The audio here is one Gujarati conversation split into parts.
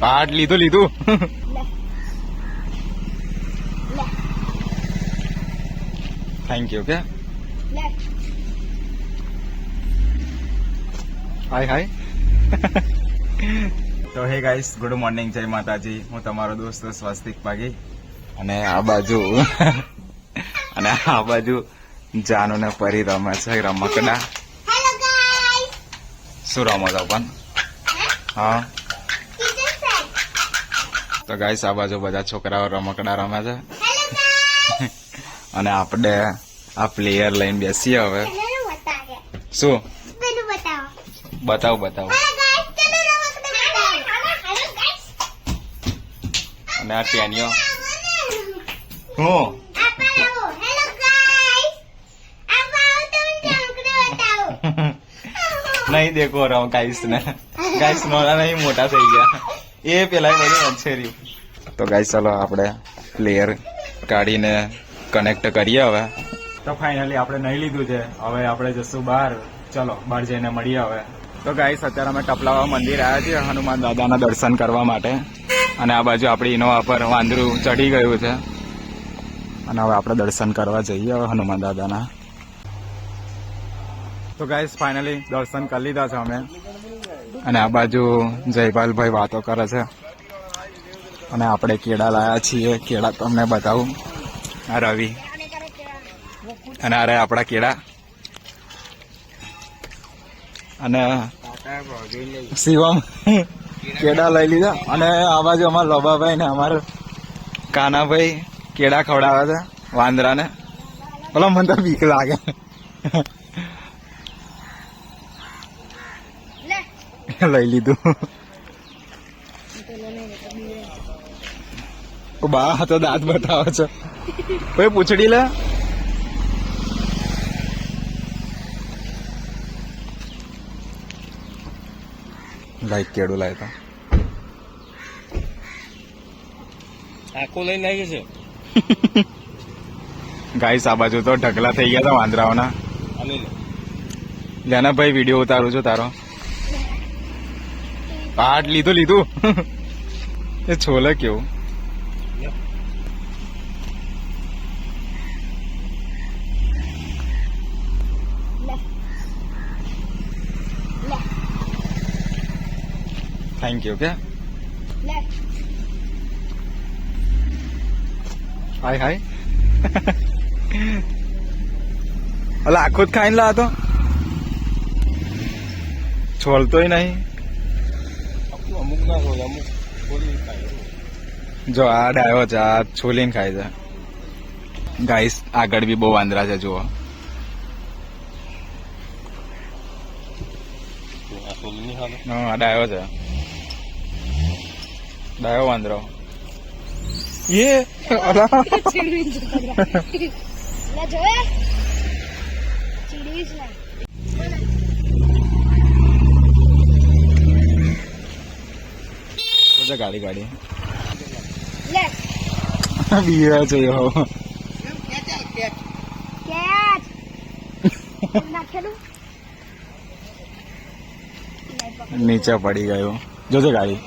પાટ લીધું લીધું. થેન્ક યુ કે હાય હાય તો હે ગાઈસ ગુડ મોર્નિંગ જય માતાજી. હું તમારો દોસ્ત સ્વસ્તિક પાગી અને આ બાજુ અને આ બાજુ જાનુ ને પરી રમે છે રમકડા. શું રમો છો પણ? હા. તો ગાઈસ આ બાજુ બધા છોકરાઓ રમકડા રમે છે. અને આપણે આ પ્લેયર લઈને બેસીએ હવે. શું? પેલું બતાવો. બતાવો બતાવો. હેલો ગાઈસ ચલો રમકડા બતાવો. હેલો ગાઈસ અને આ ટેનિયો હું. નહીં દેખો રમ ગાઈસ ને. ગાઈસ નાના નહીં મોટા થઈ ગયા. એ પેલા બધું વચ્ચે તો ગાઈ ચાલો આપણે પ્લેયર કાઢીને કનેક્ટ કરીએ હવે. તો ફાઇનલી આપણે નહીં લીધું છે. હવે આપણે જશું બહાર. ચલો બહાર જઈને મળીએ હવે. તો ગાઈસ અત્યારે અમે ટપલાવા મંદિર આવ્યા છીએ હનુમાન દાદાના દર્શન કરવા માટે. અને આ બાજુ આપણી ઇનોવા પર વાંદરું ચડી ગયું છે. અને હવે આપણે દર્શન કરવા જઈએ હવે હનુમાન દાદાના. તો ગાઈસ ફાઇનલી દર્શન કરી લીધા છે અમે. અને આ બાજુ જયપાલભાઈ વાતો કરે છે. અને આપણે કેળા લાયા છીએ. કેળા તમને બતાવું. આ રવિ. અને અરે આપણા કેળા. અને શિવમ કેળા લઈ લીધા. અને આ બાજુ અમારા લોબાભાઈ ને અમારા કાનાભાઈ કેળા ખવડાવે છે વાંદરાને. બોલો મને તો બીક લાગે. લઈ લીધું. બા તો દાંત બતાવો છો. કોઈ પૂછડી લે? લાઈક કેડું લાય તો. આખો લઈને આવી છે ગાઈસ આ બાજુ તો ઢગલા થઈ ગયા હતા વાંદરાઓના. લેના ભાઈ વીડિયો ઉતારું છું તારો. પાટ લીધું લીધું એ છોલે કેવું લે લે થેન્ક યુ કે લે હાય હાય અલા આખું જ ખાઈને લા તો છોલતોય નહીં અમુક ના હોય અમુક થોડી ખાય જો આ ડાયો છે આ છોલીને ખાય છે. ગાઈસ આગળ બી બહુ વાંદરા છે જુઓ. હા, ડાયો છે. ડાયો વાંદરો. છે ગાડી ગાડી. લે. બીરા છે યો નીચે પડી ગયું. જોજે ગાડી.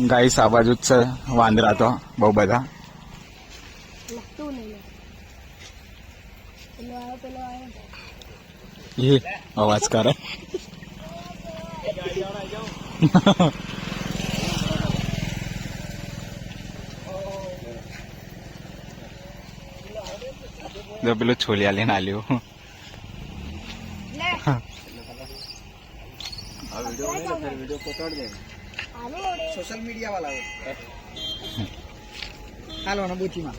ગાઈસ આ બાજુ જ છે વાંદરા તો બહુ બધા. એ અવાજ કરે. જો પેલું છોલિયા લઈને આલ્યો. લે. વીડિયો પકડ દે. હાલો રે સોશિયલ મીડિયા વાળા હાલો ને બુથીમાં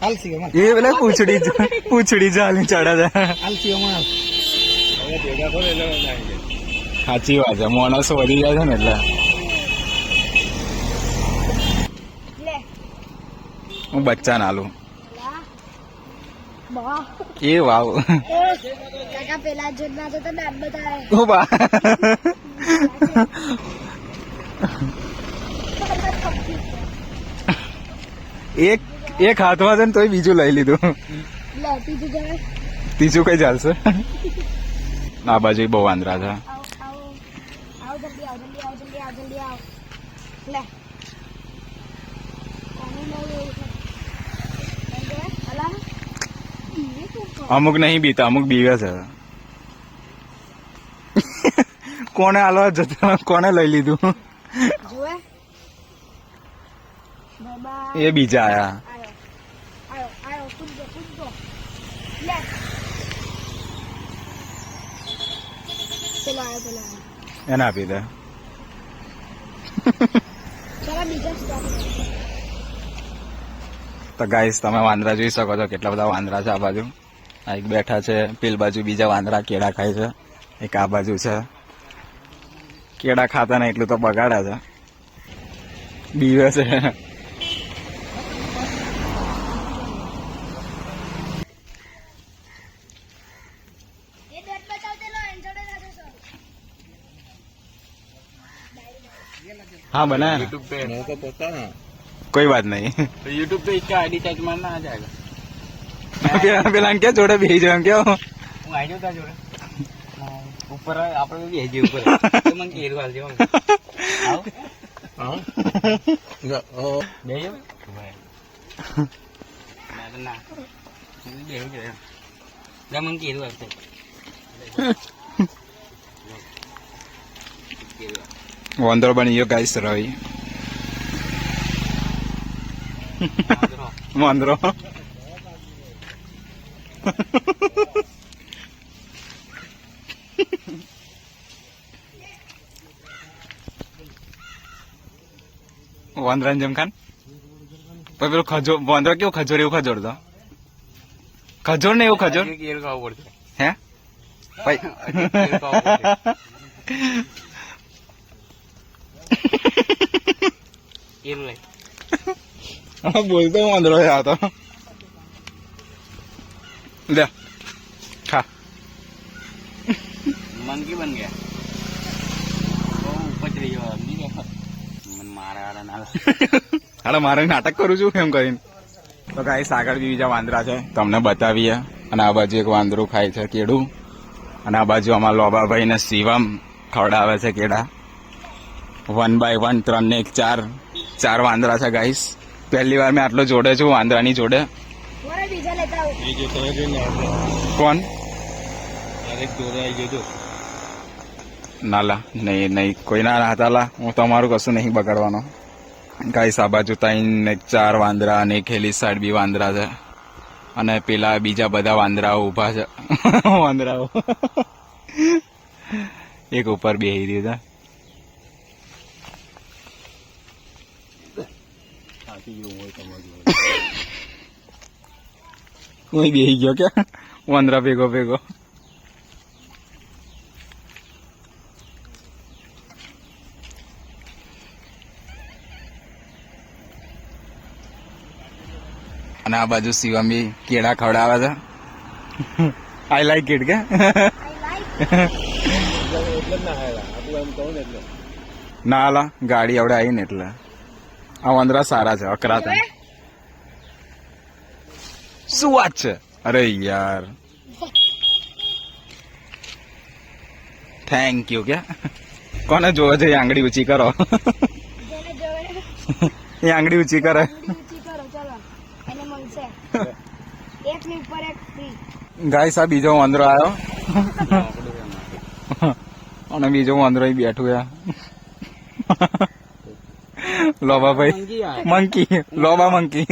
હાલ સી એ પેલા પૂછડી જ- પૂછડી ચાલી ચડા છે હાલ સી હવે ભેગા કરો એટલે ના આવી જાય સાચી વાત છે. માણસો વધી જાય છે ને એટલે. હું બચ્ચા નાલું લા. એ વાવ. કાકા પેલા જોડના તો દાંત બતાવે ઓ બા. એક એક હાથમાં છે ને તોય બીજું લઈ લીધું. ત્રીજું કઈ ચાલશે? આ બાજુ બહુ વાંદરા છે. આવ. જલ્દી આવ લે? અમુક નહીં બીતા અમુક બીવે છે. કોને હાલવા જતા કોને લઈ લીધું? એ બીજા આયા. એને આપી દે. તો ગાઈસ તમે વાંદરા જોઈ શકો છો કેટલા બધા વાંદરા છે આ બાજુ. આ એક બેઠા છે, પેલ બાજુ બીજા વાંદરા, કેળા ખાય છે. એક આ બાજુ છે. કેળા ખાતા ને એટલું તો બગાડે છે. બીવે છે. हाँ बनाया ना यूट्यूब पे मेरे को पता ना कोई बात नहीं तो यूट्यूब पे इसका आईडी टैग मारना आ जाएगा પેલા પેલા ક્યાં જોડે બેસી જાવ કેવો હું આવી જાઉં જોડે ઉપર આપણે બી આવી ઉપર તો મને કેરું હાલ જેવું આવ બે જાવ ના તો ના બે જ જા મને કેરું હાલશે વાંદરો બની ગયો ગાઈસ રવિ વાંદરો. વાંદરાને જેમ ખાન. પછી પેલું ખજો વાંદરો કેવો ખજોર એવું ખજોર તો. ખજૂર ને એવું ખજોર? હે? ભાઈ હે ભાઈ કેરું ખાવું પડશે કેરું લઈ હા બોલતો વાંદરો છે આ તો લે ખા મંકી બન ગયા મારા નાટક કરું છું એમ કરીને તો ગાઈસ આગળ બી બીજા વાંદરા છે તમને બતાવીએ અને આ બાજુ એક વાંદરું ખાય છે કેળું અને આ બાજુ અમારા લોબાભાઈ ને શિવમ ખવડાવે છે કેળા વન બાય વન ત્રણ ને એક ચાર. ચાર વાંદરા છે ગાઈસ પહેલી વાર મેં આટલો જોડે છું વાંદરાની જોડે. કોણ? નાલા નહીં નહીં. કોઈ ના રાહતાલા હું તમારું કશું નહીં બગાડવાનો. ગાઈસ આ બાજુ ત્રણ ને ચાર વાંદરા અને એક હેલી સાઈડ બી વાંદરા છે. અને પેલા બીજા બધા વાંદરાઓ ઊભા છે. વાંદરાઓ. એક ઉપર બેહી દીધા હોય તમારું હું બેહી ગયો કે વાંદરા ભેગો ભેગો. અને આ બાજુ શિવમ બી કેળા ખવડાવે છે. આઈ લાઈક ઇટ કે ના આલા ગાડી આવડે આવી ને એટલે. આ વાંદરા સારા છે અકરાતા શું વાત છે? અરે યાર. થેન્ક યુ કે કોને જોવે છે આંગળી ઊંચી કરો? એ આંગળી ઊંચી કરે. ગાઈસ આ બીજો વાંદરો આવ્યો અને બીજો વાંદરો બેઠું યા लोबा भाई। मंकी। लोबा मंकी।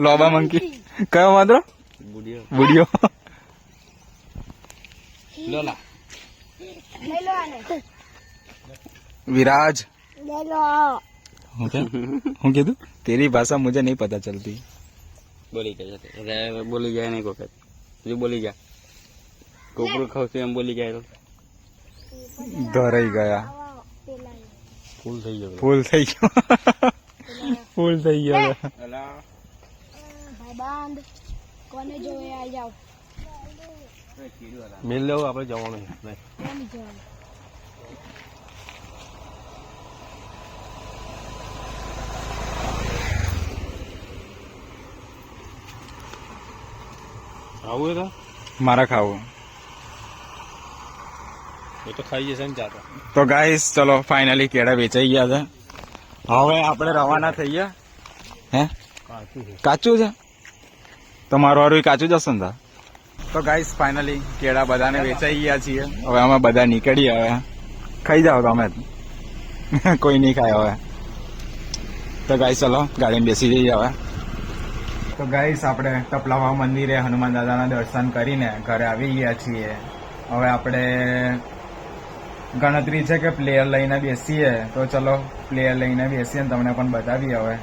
लोबा मंकी। क्या माधर। बुढ़ियो। विराज। ओके तू? तेरी भाषा मुझे नहीं पता चलती। बोली क्या बोली जाए नहीं कोकर तुझे बोली जा कोकर खाओ से हम बोली जाए तो धरा गया। ફૂલ થઈ ગયો. ફૂલ થઈ ગયો. ફૂલ થઈ ગયો. ભાઈબંધ કોને જોવે? આવી જાવ મિલ લેવું આપણે જવાનું આવું તો? મારા ખાવું. એ તો ખાઈ જશે ને ચાતો તો. ગાઈસ ચલો ફાઇનલી કેળા વેચાઈ ગયા છે. હવે આપણે રવાના થઈ ગયા. હે? કાચું છે. તમારું વારું કાચું જ હશે ને તો? ગાઈસ ફાઇનલી કેળા બધાને વેચાઈ ગયા છીએ. હવે અમે બધા નીકળીએ હવે. ખાઈ જાઓ તમે. કોઈ નહીં ખાય હવે. તો ગાઈસ ચલો ગાડીમાં બેસી જઈએ હવે. તો ગાઈસ આપણે ટપલાવા મંદિરે હનુમાન દાદાના દર્શન કરીને ઘરે આવી ગયા છીએ. હવે આપણે ગણતરી છે કે પ્લેયર લઈને બેસીએ. તો ચલો પ્લેયર લઈને બેસીએ તમને પણ બતાવીએ હવે.